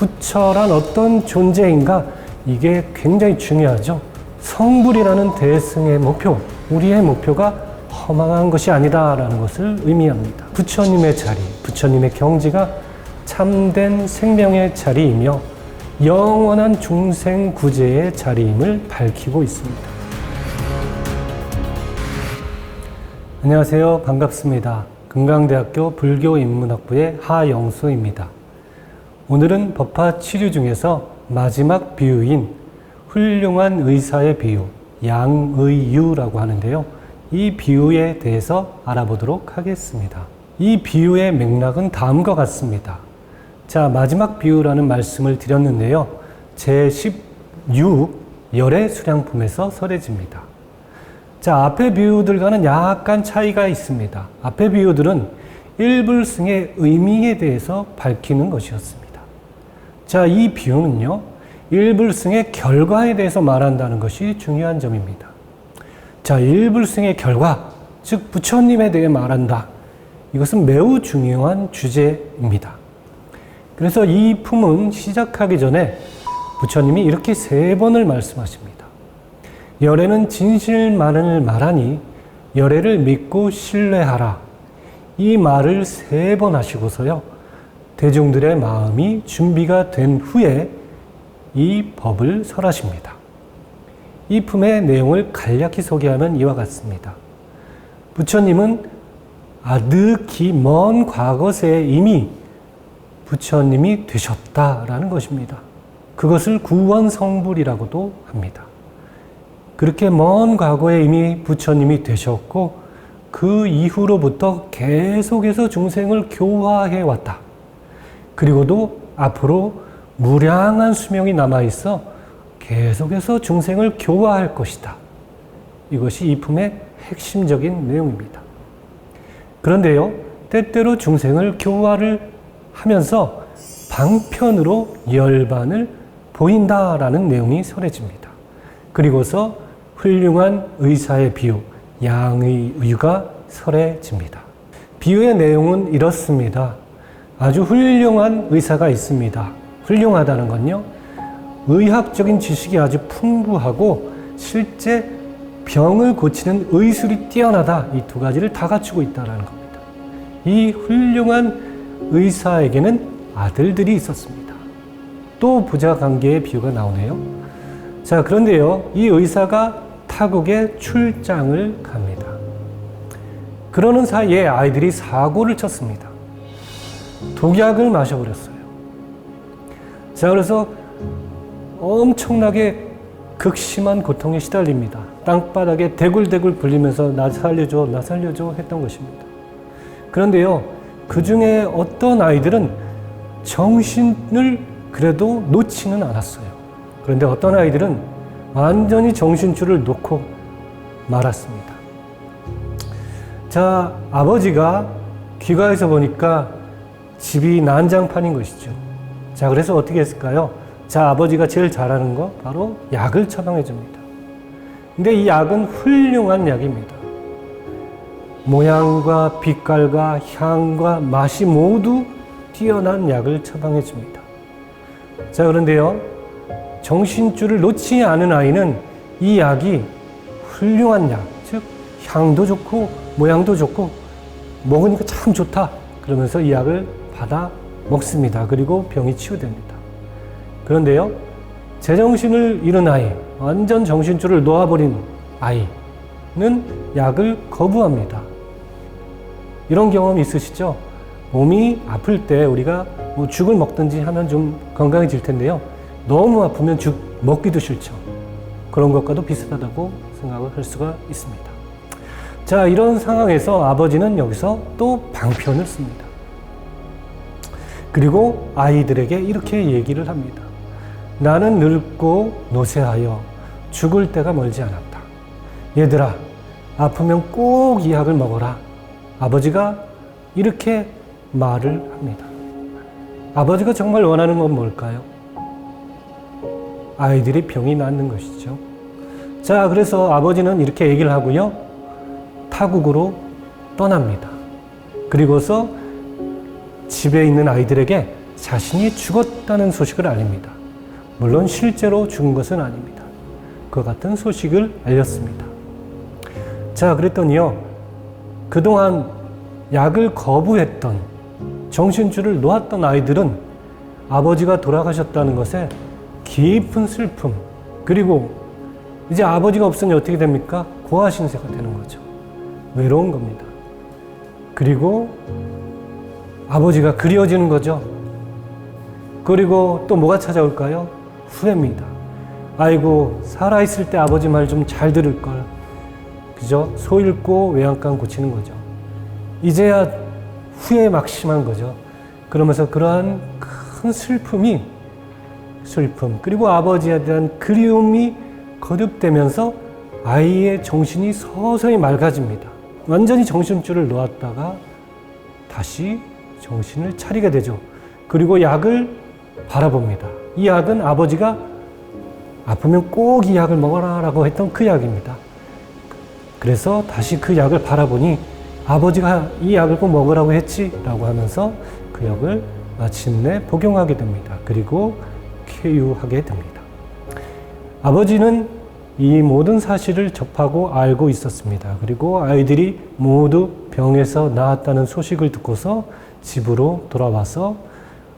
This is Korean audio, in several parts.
부처란 어떤 존재인가 이게 굉장히 중요하죠. 성불이라는 대승의 목표, 우리의 목표가 허망한 것이 아니다라는 것을 의미합니다. 부처님의 자리, 부처님의 경지가 참된 생명의 자리이며 영원한 중생 구제의 자리임을 밝히고 있습니다. 안녕하세요. 반갑습니다. 금강대학교 불교인문학부의 하영수입니다. 오늘은 법화 치료 중에서 마지막 비유인 훌륭한 의사의 비유, 양의유라고 하는데요. 이 비유에 대해서 알아보도록 하겠습니다. 이 비유의 맥락은 다음과 같습니다. 자, 마지막 비유라는 말씀을 드렸는데요. 제16 열의 수량품에서 설해집니다. 자, 앞의 비유들과는 약간 차이가 있습니다. 앞의 비유들은 일불승의 의미에 대해서 밝히는 것이었습니다. 자, 이 비유는요, 일불승의 결과에 대해서 말한다는 것이 중요한 점입니다. 자, 일불승의 결과, 즉, 부처님에 대해 말한다. 이것은 매우 중요한 주제입니다. 그래서 이 품은 시작하기 전에 부처님이 이렇게 세 번을 말씀하십니다. 열애는 진실만을 말하니 열애를 믿고 신뢰하라. 이 말을 세 번 하시고서요. 대중들의 마음이 준비가 된 후에 이 법을 설하십니다. 이 품의 내용을 간략히 소개하면 이와 같습니다. 부처님은 아득히 먼 과거세에 이미 부처님이 되셨다라는 것입니다. 그것을 구원성불이라고도 합니다. 그렇게 먼 과거에 이미 부처님이 되셨고 그 이후로부터 계속해서 중생을 교화해 왔다. 그리고도 앞으로 무량한 수명이 남아 있어 계속해서 중생을 교화할 것이다. 이것이 이 품의 핵심적인 내용입니다. 그런데요, 때때로 중생을 교화를 하면서 방편으로 열반을 보인다라는 내용이 설해집니다. 그리고서 훌륭한 의사의 비유, 양의 의가 설해집니다. 비유의 내용은 이렇습니다. 아주 훌륭한 의사가 있습니다. 훌륭하다는 건요, 의학적인 지식이 아주 풍부하고 실제 병을 고치는 의술이 뛰어나다. 이 두 가지를 다 갖추고 있다는 겁니다. 이 훌륭한 의사에게는 아들들이 있었습니다. 또 부자 관계의 비유가 나오네요. 자, 그런데요, 이 의사가 타국에 출장을 갑니다. 그러는 사이에 아이들이 사고를 쳤습니다. 독약을 마셔버렸어요. 자, 그래서 엄청나게 극심한 고통에 시달립니다. 땅바닥에 대굴대굴 굴리면서 나 살려줘, 나 살려줘 했던 것입니다. 그런데요, 그 중에 어떤 아이들은 정신을 그래도 놓지는 않았어요. 그런데 어떤 아이들은 완전히 정신줄을 놓고 말았습니다. 자, 아버지가 귀가해서 보니까 집이 난장판인 것이죠. 자, 그래서 어떻게 했을까요? 자, 아버지가 제일 잘하는 거 바로 약을 처방해 줍니다. 근데 이 약은 훌륭한 약입니다. 모양과 빛깔과 향과 맛이 모두 뛰어난 약을 처방해 줍니다. 자, 그런데요. 정신줄을 놓지 않은 아이는 이 약이 훌륭한 약, 즉, 향도 좋고, 모양도 좋고, 먹으니까 참 좋다. 그러면서 이 약을 받아 먹습니다. 그리고 병이 치유됩니다. 그런데요, 제정신을 잃은 아이, 완전 정신줄을 놓아버린 아이는 약을 거부합니다. 이런 경험 있으시죠? 몸이 아플 때 우리가 뭐 죽을 먹든지 하면 좀 건강해질 텐데요. 너무 아프면 죽 먹기도 싫죠. 그런 것과도 비슷하다고 생각을 할 수가 있습니다. 자, 이런 상황에서 아버지는 여기서 또 방편을 씁니다. 그리고 아이들에게 이렇게 얘기를 합니다. 나는 늙고 노쇠하여 죽을 때가 멀지 않았다. 얘들아, 아프면 꼭 이 약을 먹어라. 아버지가 이렇게 말을 합니다. 아버지가 정말 원하는 건 뭘까요? 아이들이 병이 낫는 것이죠. 자, 그래서 아버지는 이렇게 얘기를 하고요. 타국으로 떠납니다. 그리고서 집에 있는 아이들에게 자신이 죽었다는 소식을 알립니다. 물론 실제로 죽은 것은 아닙니다. 그 같은 소식을 알렸습니다. 자, 그랬더니요. 그동안 약을 거부했던 정신줄을 놓았던 아이들은 아버지가 돌아가셨다는 것에 깊은 슬픔, 그리고 이제 아버지가 없으니 어떻게 됩니까? 고아신세가 되는 거죠. 외로운 겁니다. 그리고 아버지가 그리워지는 거죠. 그리고 또 뭐가 찾아올까요? 후회입니다. 아이고, 살아있을 때 아버지 말 좀 잘 들을 걸. 그죠? 소 잃고 외양간 고치는 거죠. 이제야 후회 막심한 거죠. 그러면서 그러한 큰 슬픔이 슬픔 그리고 아버지에 대한 그리움이 거듭되면서 아이의 정신이 서서히 맑아집니다. 완전히 정신줄을 놓았다가 다시 정신을 차리게 되죠. 그리고 약을 바라봅니다. 이 약은 아버지가 아프면 꼭 이 약을 먹어라 라고 했던 그 약입니다. 그래서 다시 그 약을 바라보니 아버지가 이 약을 꼭 먹으라고 했지 라고 하면서 그 약을 마침내 복용하게 됩니다. 그리고 쾌유하게 됩니다. 아버지는 이 모든 사실을 접하고 알고 있었습니다. 그리고 아이들이 모두 병에서 나았다는 소식을 듣고서 집으로 돌아와서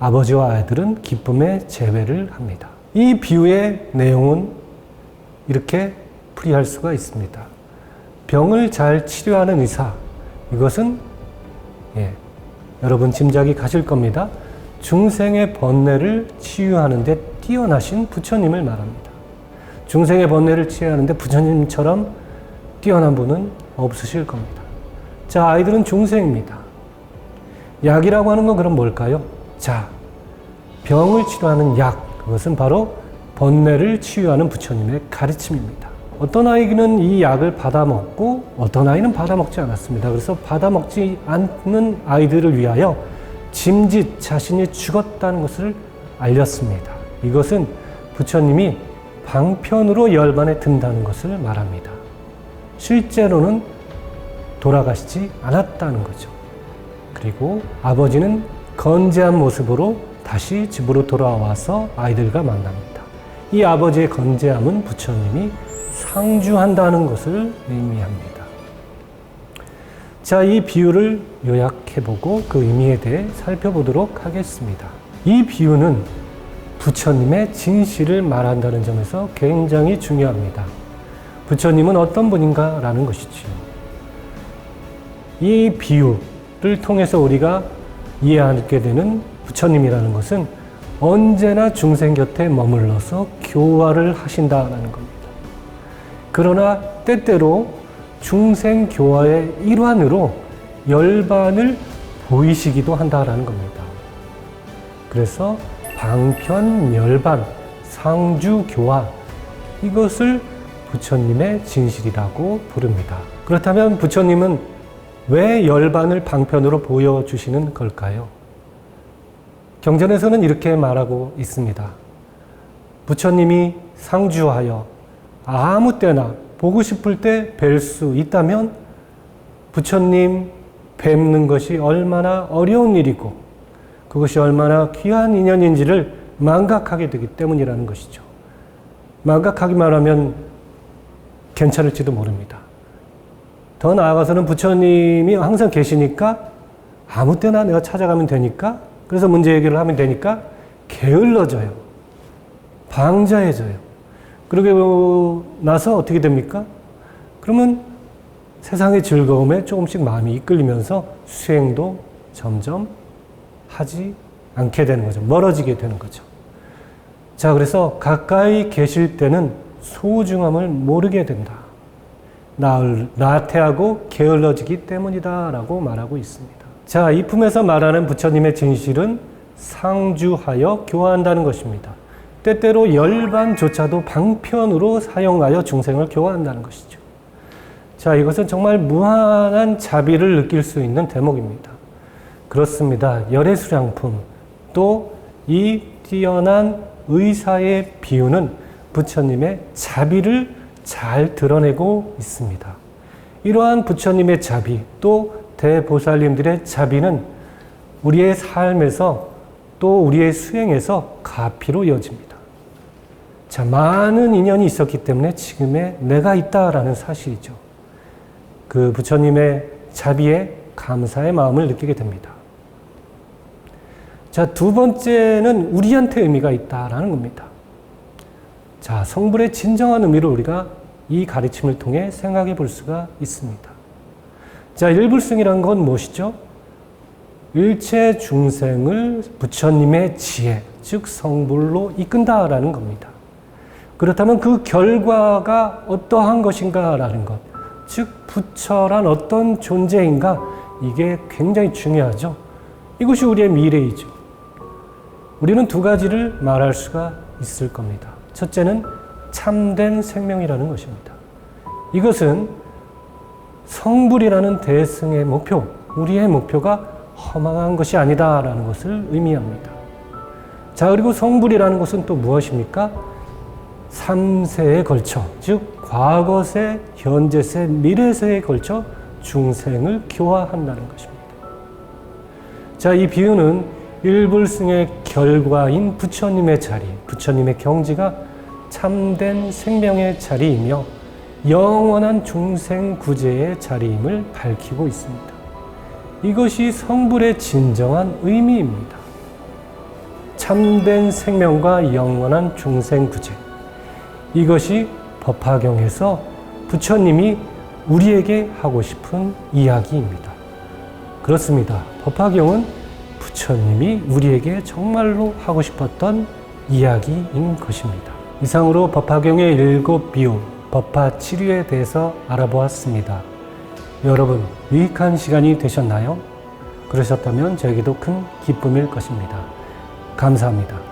아버지와 아이들은 기쁨의 재회를 합니다. 이 비유의 내용은 이렇게 풀이할 수가 있습니다. 병을 잘 치료하는 의사, 이것은 예, 여러분 짐작이 가실 겁니다. 중생의 번뇌를 치유하는데 뛰어나신 부처님을 말합니다. 중생의 번뇌를 치유하는데 부처님처럼 뛰어난 분은 없으실 겁니다. 자, 아이들은 중생입니다. 약이라고 하는 건 그럼 뭘까요? 자, 병을 치료하는 약, 그것은 바로 번뇌를 치유하는 부처님의 가르침입니다. 어떤 아이는 이 약을 받아 먹고 어떤 아이는 받아 먹지 않았습니다. 그래서 받아 먹지 않는 아이들을 위하여 짐짓 자신이 죽었다는 것을 알렸습니다. 이것은 부처님이 방편으로 열반에 든다는 것을 말합니다. 실제로는 돌아가시지 않았다는 거죠. 그리고 아버지는 건재한 모습으로 다시 집으로 돌아와서 아이들과 만납니다. 이 아버지의 건재함은 부처님이 상주한다는 것을 의미합니다. 자, 이 비유를 요약해보고 그 의미에 대해 살펴보도록 하겠습니다. 이 비유는 부처님의 진실을 말한다는 점에서 굉장히 중요합니다. 부처님은 어떤 분인가? 라는 것이지요. 이 비유 를 통해서 우리가 이해하게 되는 부처님이라는 것은 언제나 중생 곁에 머물러서 교화를 하신다는 겁니다. 그러나 때때로 중생 교화의 일환으로 열반을 보이시기도 한다라는 겁니다. 그래서 방편 열반, 상주 교화 이것을 부처님의 진실이라고 부릅니다. 그렇다면 부처님은 왜 열반을 방편으로 보여주시는 걸까요? 경전에서는 이렇게 말하고 있습니다. 부처님이 상주하여 아무 때나 보고 싶을 때 뵐 수 있다면 부처님 뵙는 것이 얼마나 어려운 일이고 그것이 얼마나 귀한 인연인지를 망각하게 되기 때문이라는 것이죠. 망각하기만 하면 괜찮을지도 모릅니다. 더 나아가서는 부처님이 항상 계시니까 아무 때나 내가 찾아가면 되니까 그래서 문제 해결을 하면 되니까 게을러져요. 방자해져요. 그러고 나서 어떻게 됩니까? 그러면 세상의 즐거움에 조금씩 마음이 이끌리면서 수행도 점점 하지 않게 되는 거죠. 멀어지게 되는 거죠. 자, 그래서 가까이 계실 때는 소중함을 모르게 된다. 나을, 나태하고 게을러지기 때문이다라고 말하고 있습니다. 자, 이 품에서 말하는 부처님의 진실은 상주하여 교화한다는 것입니다. 때때로 열반조차도 방편으로 사용하여 중생을 교화한다는 것이죠. 자, 이것은 정말 무한한 자비를 느낄 수 있는 대목입니다. 그렇습니다. 열애수량품 또 이 뛰어난 의사의 비유는 부처님의 자비를 잘 드러내고 있습니다. 이러한 부처님의 자비 또 대보살님들의 자비는 우리의 삶에서 또 우리의 수행에서 가피로 이어집니다. 자, 많은 인연이 있었기 때문에 지금의 내가 있다라는 사실이죠. 그 부처님의 자비에 감사의 마음을 느끼게 됩니다. 자, 두 번째는 우리한테 의미가 있다라는 겁니다. 자, 성불의 진정한 의미를 우리가 이 가르침을 통해 생각해 볼 수가 있습니다. 자, 일불승이란 건 무엇이죠? 일체 중생을 부처님의 지혜, 즉 성불로 이끈다라는 겁니다. 그렇다면 그 결과가 어떠한 것인가라는 것, 즉 부처란 어떤 존재인가 이게 굉장히 중요하죠. 이것이 우리의 미래이죠. 우리는 두 가지를 말할 수가 있을 겁니다. 첫째는 참된 생명이라는 것입니다. 이것은 성불이라는 대승의 목표, 우리의 목표가 허망한 것이 아니다라는 것을 의미합니다. 자, 그리고 성불이라는 것은 또 무엇입니까? 3세에 걸쳐, 즉, 과거세, 현재세, 미래세에 걸쳐 중생을 교화한다는 것입니다. 자, 이 비유는 일불승의 결과인 부처님의 자리, 부처님의 경지가 참된 생명의 자리이며 영원한 중생 구제의 자리임을 밝히고 있습니다. 이것이 성불의 진정한 의미입니다. 참된 생명과 영원한 중생 구제. 이것이 법화경에서 부처님이 우리에게 하고 싶은 이야기입니다. 그렇습니다. 법화경은 부처님이 우리에게 정말로 하고 싶었던 이야기인 것입니다. 이상으로 법화경의 일곱 비유, 법화 치료에 대해서 알아보았습니다. 여러분, 유익한 시간이 되셨나요? 그러셨다면 저에게도 큰 기쁨일 것입니다. 감사합니다.